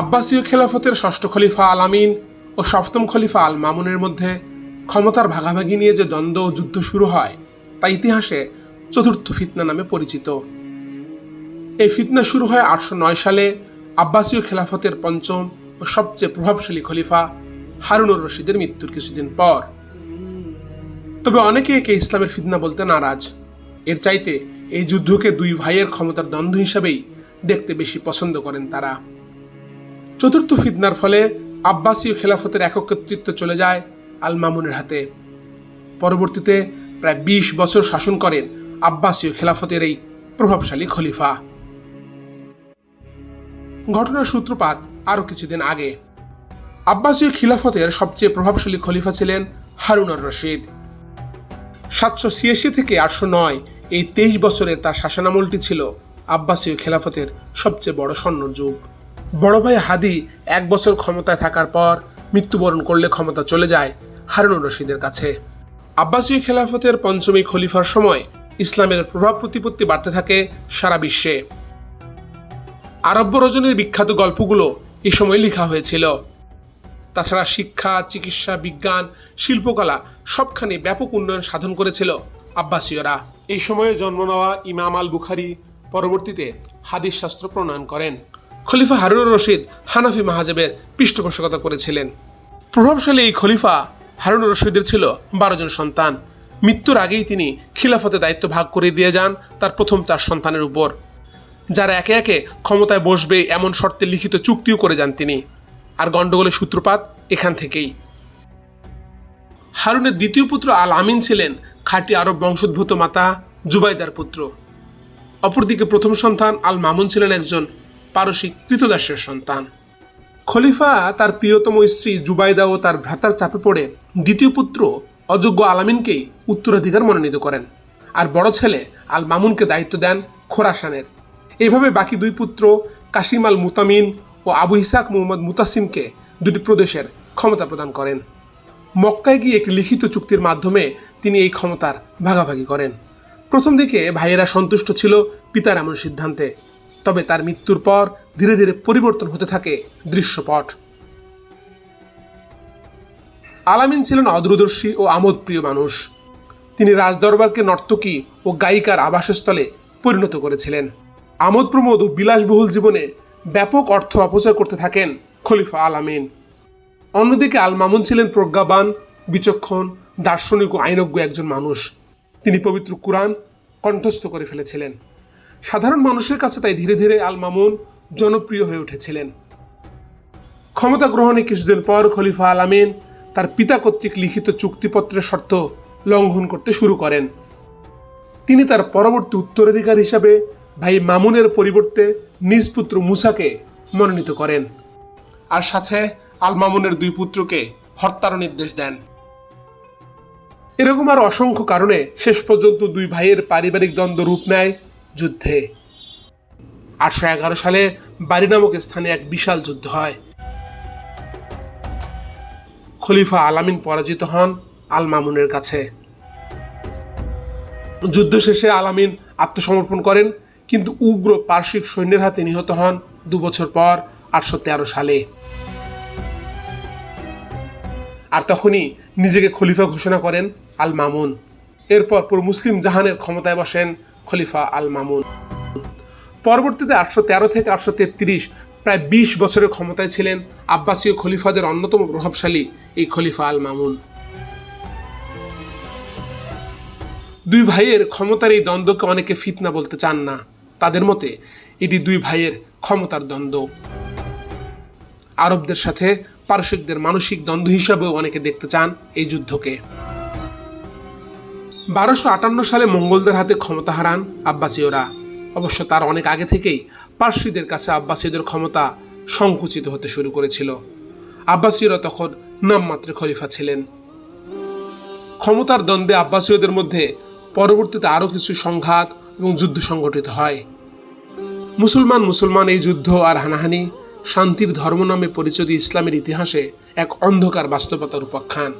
আব্বাসীয় খেলাফতের ষষ্ঠ খলিফা আল আমিন ও সপ্তম খলিফা আল মামুনের মধ্যে ক্ষমতার ভাগাভাগি নিয়ে যে দ্বন্দ্ব ও যুদ্ধ শুরু হয়, তা ইতিহাসে চতুর্থ ফিতনা নামে পরিচিত। এই ফিতনা শুরু হয় আটশো নয় সালে আব্বাসীয় খেলাফতের পঞ্চম ও সবচেয়ে প্রভাবশালী খলিফা হারুনুর রশিদের মৃত্যুর কিছুদিন পর। তবে অনেকে একে ইসলামের ফিতনা বলতে নারাজ। এর চাইতে এই যুদ্ধকে দুই ভাইয়ের ক্ষমতার দ্বন্দ্ব হিসাবেই দেখতে বেশি পছন্দ করেন তারা। চতুর্থ ফিতনার ফলে আব্বাসীয় খেলাফতের একক কর্তৃত্ব চলে যায় আল মামুনের হাতে। পরবর্তীতে প্রায় বিশ বছর শাসন করেন আব্বাসীয় খেলাফতের এই প্রভাবশালী খলিফা। ঘটনার সূত্রপাত আরও কিছুদিন আগে। আব্বাসীয় খিলাফতের সবচেয়ে প্রভাবশালী খলিফা ছিলেন হারুনার রশিদ সাতশো ছিয়াশি থেকে আটশো নয় এই তেইশ বছরের তার শাসনামলটি ছিল আব্বাসীয় খেলাফতের সবচেয়ে বড় স্বর্ণর যুগ বড় ভাই হাদি এক বছর ক্ষমতায় থাকার পর মৃত্যুবরণ করলে ক্ষমতা চলে যায় হারুনুর রশিদের কাছে। আব্বাসীয় খেলাফতের পঞ্চমী খলিফার সময় ইসলামের প্রভাব প্রতিপত্তি বাড়তে থাকে সারা বিশ্বে। আরব্য রজনীর বিখ্যাত গল্পগুলো এ সময় লেখা হয়েছিল। তাছাড়া শিক্ষা, চিকিৎসা, বিজ্ঞান, শিল্পকলা সবখানে ব্যাপক উন্নয়ন সাধন করেছিল আব্বাসীয়রা। এই সময়ে জন্ম নেওয়া ইমাম আল বুখারি পরবর্তীতে হাদিস শাস্ত্র প্রণয়ন করেন। খলিফা হারুনুর রশিদ হানাফি মাহাজেবের পৃষ্ঠপোষকতা করেছিলেন। প্রভাবশালী এই খলিফা হারুনুর রশিদের ছিল বারো জন সন্তান। মৃত্যুর আগেই তিনি খিলাফতে দায়িত্ব ভাগ করে দিয়ে যান তার প্রথম চার সন্তানের উপর। যারা একে একে ক্ষমতায় বসবে এমন শর্তে লিখিত চুক্তিও করে যান তিনি। আর গণ্ডগোলের সূত্রপাত এখান থেকেই। হারুনের দ্বিতীয় পুত্র আল আমিন ছিলেন খাঁটি আরব বংশোদ্ভূত মাতা জুবাইদার পুত্র। অপরদিকে প্রথম সন্তান আল মামুন ছিলেন একজন পারসিক কৃতদাসের সন্তান। খলিফা তার প্রিয়তম স্ত্রী জুবাইদা ও তার ভ্রাতার চাপে পড়ে দ্বিতীয় পুত্র অযোগ্য আলামিনকেই উত্তরাধিকার মনোনীত করেন আর বড় ছেলে আল মামুনকে দায়িত্ব দেন খোরাসানের। এইভাবে বাকি দুই পুত্র কাশিম আল মুতামিন ও আবু ইসাক মোহাম্মদ মুতাসিমকে দুটি প্রদেশের ক্ষমতা প্রদান করেন। মক্কায় গিয়ে একটি লিখিত চুক্তির মাধ্যমে তিনি এই ক্ষমতার ভাগাভাগি করেন। প্রথম দিকে ভাইয়েরা সন্তুষ্ট ছিল পিতার এমন সিদ্ধান্তে। তবে তার মৃত্যুর পর ধীরে ধীরে পরিবর্তন হতে থাকে দৃশ্যপট। আলামিন ছিলেন অদূরদর্শী ও আমোদপ্রিয় মানুষ। তিনি রাজদরবারকে নর্তকী ও গায়িকার আবাসস্থলে পরিণত করেছিলেন। আমোদ প্রমোদ ও বিলাসবহুল জীবনে ব্যাপক অর্থ অপচয় করতে থাকেন খলিফা আলামিন। অন্যদিকে আল মামুন ছিলেন প্রজ্ঞাবান, বিচক্ষণ, দার্শনিক ও আইনজ্ঞ একজন মানুষ। তিনি পবিত্র কুরআন কণ্ঠস্থ করে ফেলেছিলেন। সাধারণ মানুষের কাছে তাই ধীরে ধীরে আল মামুন জনপ্রিয় হয়ে উঠেছিলেন। ক্ষমতা গ্রহণে কিছুদিন পর খলিফা আল আমিন তার পিতা কর্তৃক লিখিত চুক্তিপত্রের শর্ত লঙ্ঘন করতে শুরু করেন। তিনি তার পরবর্তী উত্তরাধিকার হিসাবে ভাই মামুনের পরিবর্তে নিজ পুত্র মুসাকে মনোনীত করেন আর সাথে আল মামুনের দুই পুত্রকে হত্যার নির্দেশ দেন। এরকম আর অসংখ্য কারণে শেষ পর্যন্ত দুই ভাইয়ের পারিবারিক দ্বন্দ্ব রূপ নেয় যুদ্ধে। আটশো এগারো সালে বাড়ি নামক স্থানে এক বিশাল যুদ্ধ হয়। খলিফা আলামিন পরাজিত হন আল মামুনের কাছে। যুদ্ধ শেষে আলামিন আত্মসমর্পণ করেন, কিন্তু উগ্র পার্শ্বিক সৈন্যের হাতে নিহত হন দু বছর পর আটশো তেরো সালে। আর তখনই নিজেকে খলিফা ঘোষণা করেন আল মামুন। এরপর পুরো মুসলিম জাহানের ক্ষমতায় বসেন খলিফা আল মামুন। পরবর্তীতে আটশো তেরো থেকে আটশো তেত্রিশ, প্রায় বিশ বছরের ক্ষমতায় ছিলেন আব্বাসীয় খলিফাদের অন্যতম প্রভাবশালী এই খলিফা আল মামুন। দুই ভাইয়ের ক্ষমতার এই দ্বন্দ্বকে অনেকে ফিতনা বলতে চান না। তাদের মতে, এটি দুই ভাইয়ের ক্ষমতার দ্বন্দ্ব। আরবদের সাথে পারসিকদের মানসিক দ্বন্দ্ব হিসাবেও অনেকে দেখতে চান এই যুদ্ধকে। বারোশো আটান্ন সালে মঙ্গলদের হাতে ক্ষমতা হারান আব্বাসীয়রা। অবশ্য তার অনেক আগে থেকেই পার্সিদের কাছে আব্বাসীদের ক্ষমতা সংকুচিত হতে শুরু করেছিল। আব্বাসীয়রা তখন নামমাত্র খলিফা ছিলেন। ক্ষমতার দ্বন্দ্বে আব্বাসীয়দের মধ্যে পরবর্তীতে আরও কিছু সংঘাত এবং যুদ্ধ সংগঠিত হয়। মুসলমান মুসলমান এই যুদ্ধ আর হানাহানি, শান্তির ধর্ম নামে পরিচিত ইসলামের ইতিহাসে এক অন্ধকার বাস্তবতার উপাখ্যান।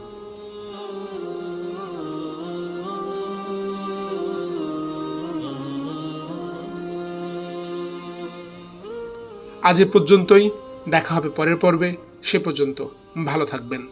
আজ এ পর্যন্তই। দেখা হবে পরের পর্বে। সে পর্যন্ত ভালো থাকবেন।